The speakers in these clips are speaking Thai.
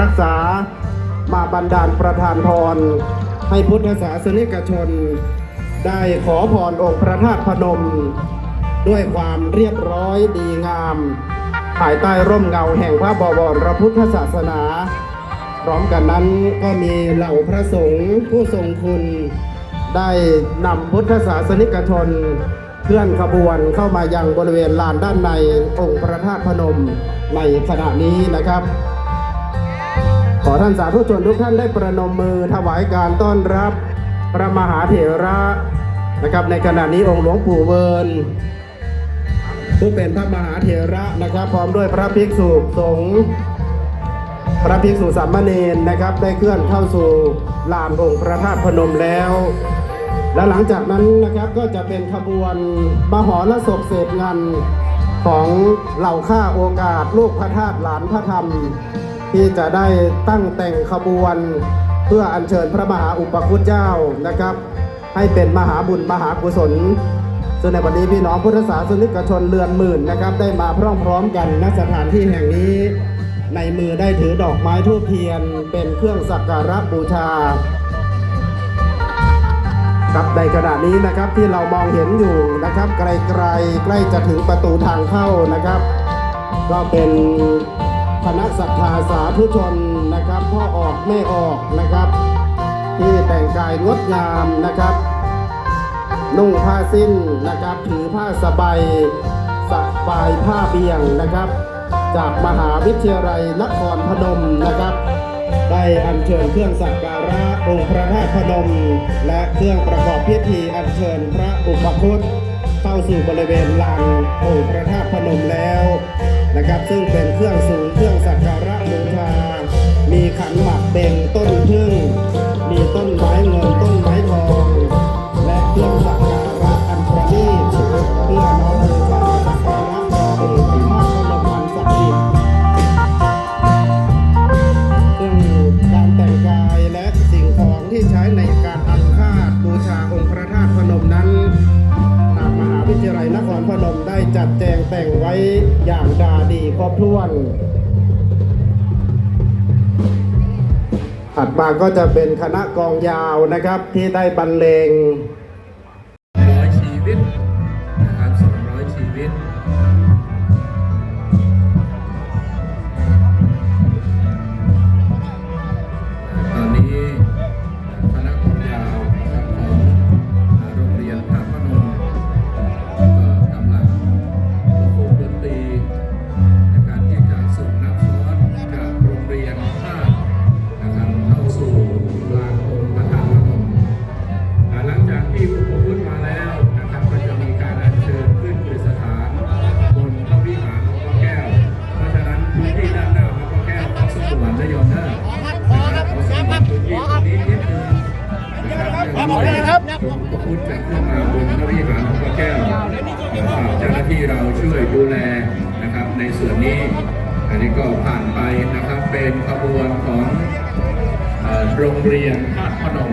รักษามาบันดาลประทานพร ให้พุทธศาสนิกชน ได้ขอพรองค์พระธาตุพนม ด้วยความเรียบร้อยดีงาม ภายใต้ร่มเงาแห่งพระบวรพุทธศาสนา พร้อมกันนั้นก็มีเหล่าพระสงฆ์ผู้ทรงคุณ ได้นำพุทธศาสนิกชนเคลื่อนขบวนเข้ามายังบริเวณลานด้านในองค์พระธาตุพนมในขณะนี้นะครับ อท่านสาธุชนทุกท่านได้ประนมมือถวายการต้อนรับ พระมหาเถระนะครับ ในขณะนี้องค์หลวงปู่เวิร์นผู้เป็นพระมหาเถระนะครับ พร้อมด้วยพระภิกษุสงฆ์พระภิกษุสามเณรนะครับ ได้เคลื่อนเข้าสู่ลานองค์พระธาตุพนมแล้ว และหลังจากนั้นนะครับก็จะเป็นขบวนมหรสพเศษงานของเหล่าข้าโอกาสลูกพระธาตุหลานพระธรรม ที่จะได้ตั้งแต่งขบวนเพื่ออัญเชิญพระมหาอุปคุตเจ้านะครับ ให้เป็นมหาบุญมหากุศลซึ่งในวันนี้พี่น้องพุทธศาสนิกชนเรือนหมื่นนะครับ ได้มาพร้อมๆกันณสถานที่แห่งนี้ ในมือได้ถือดอกไม้ทูบเทียน เป็นเครื่องสักการะบูชาครับในขณะนี้นะครับที่เรามองเห็นอยู่นะครับ ไกลๆใกล้จะถึงประตูทางเข้านะครับ ก็เป็น คณะศรัทธาสาธุชนนะครับ พ่อออกแม่ออกนะครับ ที่แต่งกายงดงามนะครับ นุ่งผ้าสิ้นนะครับ ถือผ้าสบายสบายผ้าเบี่ยงนะครับ จากมหาวิทยาลัยนครพนมนะครับ ได้อัญเชิญเครื่องสักการะองค์พระธาตุพนม และเครื่องประกอบพิธีอัญเชิญพระอุปคุตเข้าสู่บริเวณลานองค์พระธาตุพนมแล้ว นะครับ ซึ่งเป็นเครื่องสูงเครื่องสักการะบูชา มีขันหมากเบ่งต้นพึ่ง มีต้นไม้เงินต้นไม้ทอง ครบถ้วน ถัดมาก็จะเป็นคณะกองยาวนะครับที่ได้บรรเลงร้อยชีวิต นะครับเนื่องจากอุปคุตจะขึ้นมาบนพระวิหารหลวงพระแก้วฝากเจ้าหน้าที่เราช่วยดูแลนะครับในส่วนนี้ อันนี้ก็ผ่านไปนะครับเป็นขบวนของโรงเรียนธาตุพนม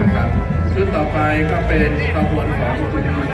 นะครับชุดต่อไปก็เป็นขบวนของคุณ